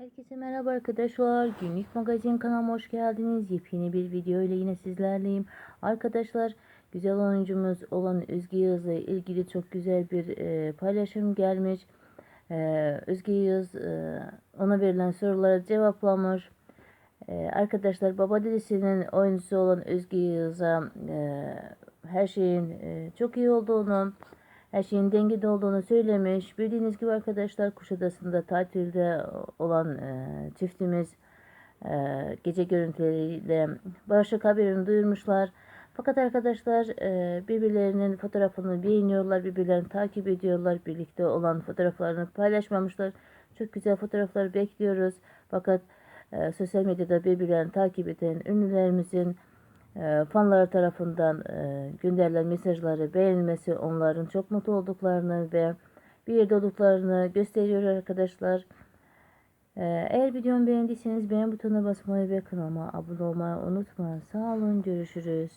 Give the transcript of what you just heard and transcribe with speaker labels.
Speaker 1: Herkese merhaba arkadaşlar. Günlük magazin kanalıma hoş geldiniz. Yepyeni bir video ile yine sizlerleyim. Arkadaşlar güzel oyuncumuz olan Özge Yağız'la ilgili çok güzel bir e, paylaşım gelmiş. E, Özge Yağız e, ona verilen sorulara cevaplamış. E, arkadaşlar Baba dizisinin oyuncusu olan Özge Yağız'a e, her şeyin e, çok iyi olduğunu, her şeyin dengede olduğunu söylemiş. Bildiğiniz gibi arkadaşlar Kuşadası'nda tatilde olan e, çiftimiz e, gece görüntüleriyle bağışık haberini duyurmuşlar. Fakat arkadaşlar e, birbirlerinin fotoğrafını beğeniyorlar, birbirlerini takip ediyorlar, birlikte olan fotoğraflarını paylaşmamışlar. Çok güzel fotoğraflar bekliyoruz. Fakat e, sosyal medyada birbirlerini takip eden ünlülerimizin fanları tarafından e, gönderilen mesajları beğenilmesi onların çok mutlu olduklarını ve bir yerde olduklarını gösteriyor arkadaşlar. E, eğer videomu beğendiyseniz beğen butonuna basmayı ve kanalıma abone olmayı unutmayın. Sağ olun görüşürüz.